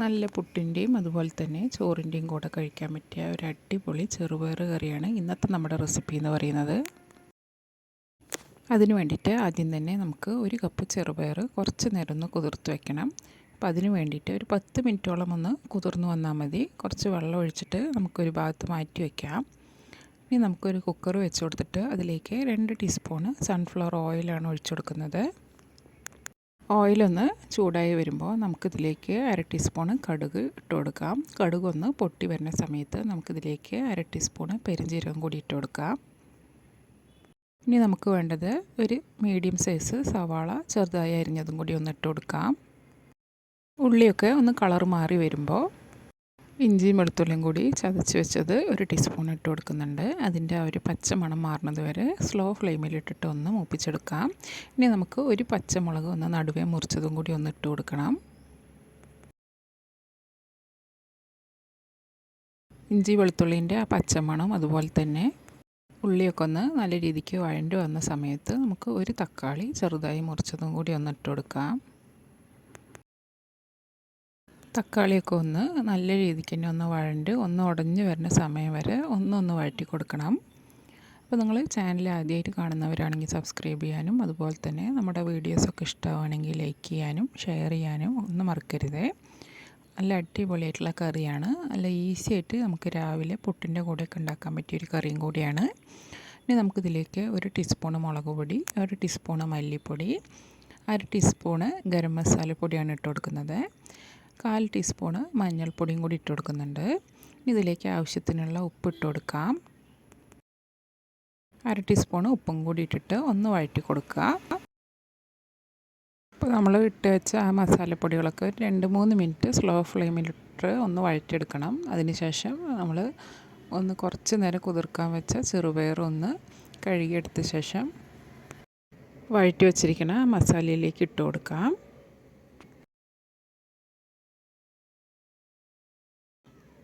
നല്ല പുട്ടിന്റെയും അതുപോലെ തന്നെ ചോറിന്റെയും കൂടെ കഴിക്കാൻ പറ്റിയ ഒരു അടിപൊളി ചെറുപയർ കറിയാണ് ഇന്നത്തെ നമ്മുടെ റെസിപ്പി എന്ന് പറയുന്നത്. അതിന് വേണ്ടിയിട്ട് ആദ്യം തന്നെ നമുക്ക് ഒരു കപ്പ് ചെറുപയർ കുറച്ച് നേരം ഒന്ന് കുതിർത്ത് വെക്കണം. അപ്പോൾ അതിന് വേണ്ടിയിട്ട് ഒരു പത്ത് മിനിറ്റോളം ഒന്ന് കുതിർന്ന് വന്നാൽ മതി. കുറച്ച് വെള്ളം ഒഴിച്ചിട്ട് നമുക്കൊരു ഭാഗത്ത് മാറ്റി വയ്ക്കാം ഇനി നമുക്കൊരു കുക്കർ വെച്ച് കൊടുത്തിട്ട് അതിലേക്ക് രണ്ട് ടീസ്പൂണ് സൺഫ്ലവർ ഓയിലാണ് ഒഴിച്ചു കൊടുക്കുന്നത്. ഓയിലൊന്ന് ചൂടായി വരുമ്പോൾ നമുക്കിതിലേക്ക് അര ടീസ്പൂണ് കടുക് ഇട്ട് കൊടുക്കാം. കടുക് ഒന്ന് പൊട്ടി വരുന്ന സമയത്ത് നമുക്കിതിലേക്ക് അര ടീസ്പൂണ് പെരിഞ്ജീരകം കൂടി ഇട്ട് കൊടുക്കാം. ഇനി നമുക്ക് വേണ്ടത് ഒരു മീഡിയം സൈസ് സവാള ചെറുതായി അരിഞ്ഞതും കൂടി ഒന്ന് ഇട്ട് കൊടുക്കാം. ഉള്ളിയൊക്കെ ഒന്ന് കളർ മാറി വരുമ്പോൾ ഇഞ്ചിയും വെളുത്തുള്ളിയും കൂടി ചതച്ച് വെച്ചത് ഒരു ടീസ്പൂൺ ഇട്ട് കൊടുക്കുന്നുണ്ട്. അതിന്റെ ആ ഒരു പച്ച മണം മാറുന്നത് വരെ സ്ലോ ഫ്ലെയിമിൽ ഫ്ലെയിമിലിട്ടിട്ട് ഒന്ന് മൂപ്പിച്ചെടുക്കാം. ഇനി നമുക്ക് ഒരു പച്ചമുളക് ഒന്ന് നടുവേ മുറിച്ചതും കൂടി ഒന്ന് ഇട്ട് കൊടുക്കണം. ഇഞ്ചി വെളുത്തുള്ളിന്റെ ആ പച്ചമണം അതുപോലെ തന്നെ ഉള്ളിയൊക്കെ ഒന്ന് നല്ല രീതിക്ക് വഴണ്ടി വന്ന സമയത്ത് നമുക്ക് ഒരു തക്കാളി ചെറുതായി മുറിച്ചതും കൂടി ഒന്ന് ഇട്ട് കൊടുക്കാം. തക്കാളിയൊക്കെ ഒന്ന് നല്ല രീതിക്ക് തന്നെ ഒന്ന് വഴണ്ട് ഒന്ന് ഉടഞ്ഞ് വരുന്ന സമയം വരെ ഒന്നൊന്ന് വഴറ്റി കൊടുക്കണം. അപ്പോൾ നിങ്ങൾ ചാനൽ ആദ്യമായിട്ട് കാണുന്നവരാണെങ്കിൽ സബ്സ്ക്രൈബ് ചെയ്യാനും അതുപോലെ തന്നെ നമ്മുടെ വീഡിയോസൊക്കെ ഇഷ്ടമാണെങ്കിൽ ലൈക്ക് ചെയ്യാനും ഷെയർ ചെയ്യാനും ഒന്നും മറക്കരുതേ. നല്ല അടിപൊളിയായിട്ടുള്ള കറിയാണ്. നല്ല ഈസി ആയിട്ട് നമുക്ക് രാവിലെ പുട്ടിന്റെ കൂടെയൊക്കെ ഉണ്ടാക്കാൻ പറ്റിയൊരു കറിയും കൂടിയാണ്. ഇനി നമുക്കിതിലേക്ക് ഒരു ടീസ്പൂണ് മുളക് പൊടി ഒരു ടീസ്പൂണ് മല്ലിപ്പൊടി അര ടീസ്പൂണ് ഗരം മസാല പൊടിയാണ് ഇട്ട് കൊടുക്കുന്നത്. കാൽ ടീസ്പൂണ് മഞ്ഞൾപ്പൊടിയും കൂടി ഇട്ട് കൊടുക്കുന്നുണ്ട്. ഇതിലേക്ക് ആവശ്യത്തിനുള്ള ഉപ്പ് ഇട്ട് കൊടുക്കാം. അര ടീസ്പൂണ് ഉപ്പും കൂടി ഇട്ടിട്ട് ഒന്ന് വഴറ്റി കൊടുക്കുക. അപ്പോൾ നമ്മൾ ഇട്ട് വെച്ച ആ മസാലപ്പൊടികളൊക്കെ ഒരു രണ്ട് മൂന്ന് മിനിറ്റ് സ്ലോ ഫ്ലെയിമിലിട്ട് ഒന്ന് വഴറ്റിയെടുക്കണം. അതിനുശേഷം നമ്മൾ ഒന്ന് കുറച്ച് നേരം കുതിർക്കാൻ വെച്ച ചെറുപയർ ഒന്ന് കഴുകിയെടുത്ത ശേഷം വഴറ്റി വെച്ചിരിക്കുന്ന മസാലയിലേക്ക് ഇട്ട് കൊടുക്കാം.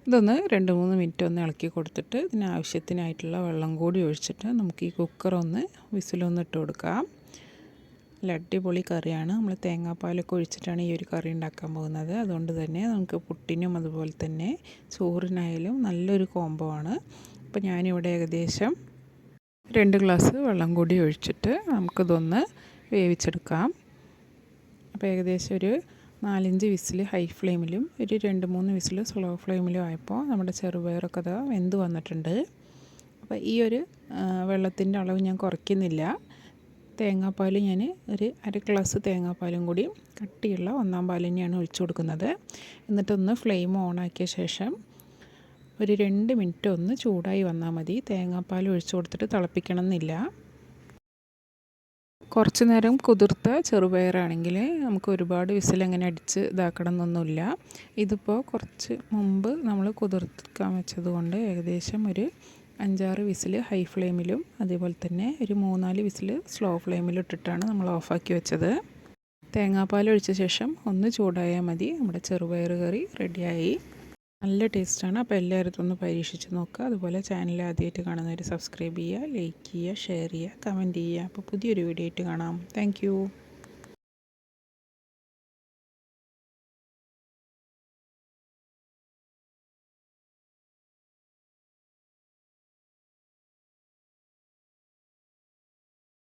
ഇതൊന്ന് രണ്ട് മൂന്ന് മിനിറ്റ് ഒന്ന് ഇളക്കി കൊടുത്തിട്ട് ഇതിന് ആവശ്യത്തിനായിട്ടുള്ള വെള്ളം കൂടി ഒഴിച്ചിട്ട് നമുക്ക് ഈ കുക്കറൊന്ന് വിസിലൊന്ന് ഇട്ട് കൊടുക്കാം. നല്ല അടിപൊളി കറിയാണ്. നമ്മൾ തേങ്ങാപ്പാലൊക്കെ ഒഴിച്ചിട്ടാണ് ഈ ഒരു കറി ഉണ്ടാക്കാൻ പോകുന്നത്. അതുകൊണ്ട് തന്നെ നമുക്ക് പുട്ടിനും അതുപോലെ തന്നെ ചോറിനായാലും നല്ലൊരു കോംബോ ആണ്. അപ്പോൾ ഞാനിവിടെ ഏകദേശം രണ്ട് ഗ്ലാസ് വെള്ളം കൂടി ഒഴിച്ചിട്ട് നമുക്കിതൊന്ന് വേവിച്ചെടുക്കാം. അപ്പോൾ ഏകദേശം ഒരു നാലഞ്ച് വിസിൽ ഹൈ ഫ്ലെയിമിലും ഒരു രണ്ട് മൂന്ന് വിസിൽ സ്ലോ ഫ്ലെയിമിലും ആയപ്പോൾ നമ്മുടെ ചെറുപയറൊക്കെ അത് വെന്ത് വന്നിട്ടുണ്ട്. അപ്പോൾ ഈ ഒരു വെള്ളത്തിന്റെ അളവ് ഞാൻ കുറയ്ക്കുന്നില്ല. തേങ്ങാപ്പാൽ ഞാൻ ഒരു അര ഗ്ലാസ് തേങ്ങാപ്പാലും കൂടി കട്ടിയുള്ള ഒന്നാം പാൽ തന്നെയാണ് ഒഴിച്ചു കൊടുക്കുന്നത്. എന്നിട്ടൊന്ന് ഫ്ലെയിം ഓണാക്കിയ ശേഷം ഒരു രണ്ട് മിനിറ്റ് ഒന്ന് ചൂടായി വന്നാൽ മതി. തേങ്ങാപ്പാൽ ഒഴിച്ചു കൊടുത്തിട്ട് തിളപ്പിക്കണം എന്നില്ല കുറച്ച് നേരം കുതിർത്ത ചെറുപയറാണെങ്കിൽ നമുക്ക് ഒരുപാട് വിസിൽ അങ്ങനെ അടിച്ച് ഇതാക്കണം എന്നൊന്നുമില്ല. ഇതിപ്പോൾ കുറച്ച് മുമ്പ് നമ്മൾ കുതിർക്കാൻ വെച്ചതുകൊണ്ട് ഏകദേശം ഒരു അഞ്ചാറ് വിസിൽ ഹൈ ഫ്ലെയിമിലും അതേപോലെ തന്നെ ഒരു മൂന്നാൽ വിസിൽ സ്ലോ ഫ്ലെയിമിലും ഇട്ടിട്ടാണ് നമ്മൾ ഓഫാക്കി വെച്ചത്. തേങ്ങാപ്പാൽ ഒഴിച്ച ശേഷം ഒന്ന് ചൂടായാൽ മതി. നമ്മുടെ ചെറുപയർ കറി റെഡിയായി നല്ല ടേസ്റ്റാണ്. അപ്പോൾ എല്ലാവരും ഒന്ന് പരീക്ഷിച്ച് നോക്കുക. അതുപോലെ ചാനൽ ആദ്യമായിട്ട് കാണുന്നവർ സബ്സ്ക്രൈബ് ചെയ്യുക ലൈക്ക് ചെയ്യുക ഷെയർ ചെയ്യുക കമന്റ് ചെയ്യുക. അപ്പോൾ പുതിയൊരു വീഡിയോ ആയിട്ട് കാണാം. താങ്ക്